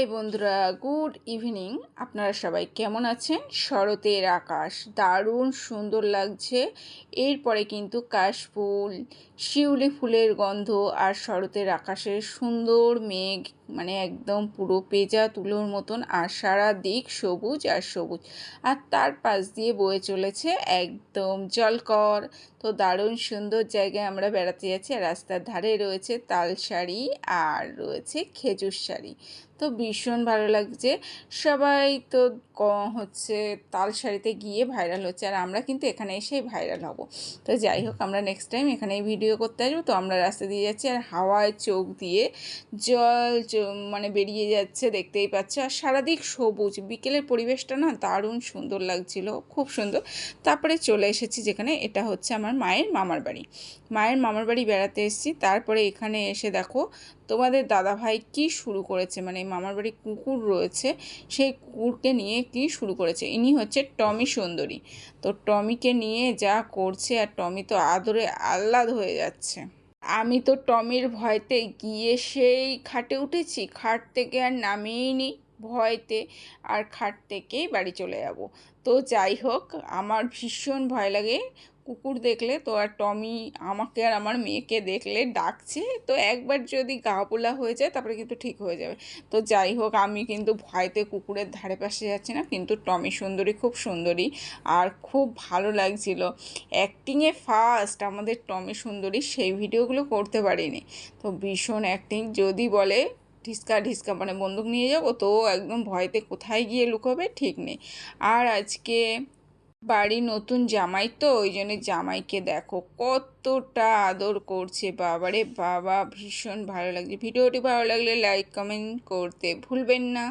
High বন্ধুরা, good evening. আপনারা সবাই কেমন আছেন? শরতের আকাশ দারুণ সুন্দর লাগছে। এরপরে কিন্তু কাশফুল শিউলি ফুলের গন্ধ আর শরতের আকাশের সুন্দর মেঘ মানে একদম পুরো পেজা তুলোর মতন আর সারা দিক সবুজ আর সবুজ। আর তার পাশ দিয়ে বয়ে চলেছে একদম জলকর। তো দারুণ সুন্দর জায়গায় আমরা বেড়াতে যাচ্ছি। আর রাস্তার ধারে রয়েছে তাল শাড়ি আর রয়েছে খেজুর শাড়ি। তো ভীষণ ভালো লাগছে। সবাই তো হচ্ছে তাল শাড়িতে গিয়ে ভাইরাল হচ্ছে। আর আমরা কিন্তু এখানে এসেই ভাইরাল হব। তো যাই হোক, আমরা নেক্সট টাইম এখানে ভিডিও করতে আসব। তো আমরা রাস্তা দিয়ে যাচ্ছি আর হাওয়ায় চোখ দিয়ে জল মানে বেরিয়ে যাচ্ছে, দেখতেই পাচ্ছে। আর সারাদিক সবুজ। বিকেলের পরিবেশটা না দারুণ সুন্দর লাগছিল, খুব সুন্দর। তারপরে চলে এসেছি যেখানে, এটা হচ্ছে আমার মায়ের মামার বাড়ি। মায়ের মামার বাড়ি বেড়াতে এসেছি। তারপরে এখানে এসে দেখো, তোমাদের দাদাভাই কি শুরু করেছে? মানে মামার বাড়ি কুকুর রয়েছে, সেই কুকুরকে নিয়ে কি শুরু করেছে? ইনি হচ্ছে টমি সুন্দরী। তো টমিকে নিয়ে যা করছে আর টমি তো আদরে আহ্লাদ হয়ে যাচ্ছে। আমি তো টমির ভয়তে গিয়ে সেই খাটে উঠেছি, খাট থেকে আর নামিয়েই নি ভয়তে। আর খাট থেকেই বাড়ি চলে যাব। তো যাই হোক, আমার ভীষণ ভয় লাগে কুকুর দেখলে তো আর টমি আমাকে আর আমার মেয়েকে দেখলে ডাকছে, তো একবার যদি গা পোলা হয়ে যায় তারপরে কিন্তু ঠিক হয়ে যাবে। তো যাই হোক, আমি কিন্তু ভয়তে কুকুরের ধারে পাশে যাচ্ছি না, কিন্তু টমি সুন্দরী, খুব সুন্দরী আর খুব ভালো লাগছিল। অ্যাক্টিংয়ে ফার্স্ট আমাদের টমি সুন্দরী সেই ভিডিওগুলো করতে পারিনি। তো ভীষণ অ্যাক্টিং, যদি বলে ঢিসকা ঢিসকা মানে বন্দুক নিয়ে যাব, তো একদম ভয়তে কোথায় গিয়ে লুকোবে ঠিক নেই। আর আজকে বাড়ি নতুন জামাই তো, ওই জন্য জামাইকে দেখো কতটা আদর করছে, বাবারে বাবা, ভীষণ ভালো লাগছে। ভিডিওটি ভালো লাগলে লাইক কমেন্ট করতে ভুলবেন না।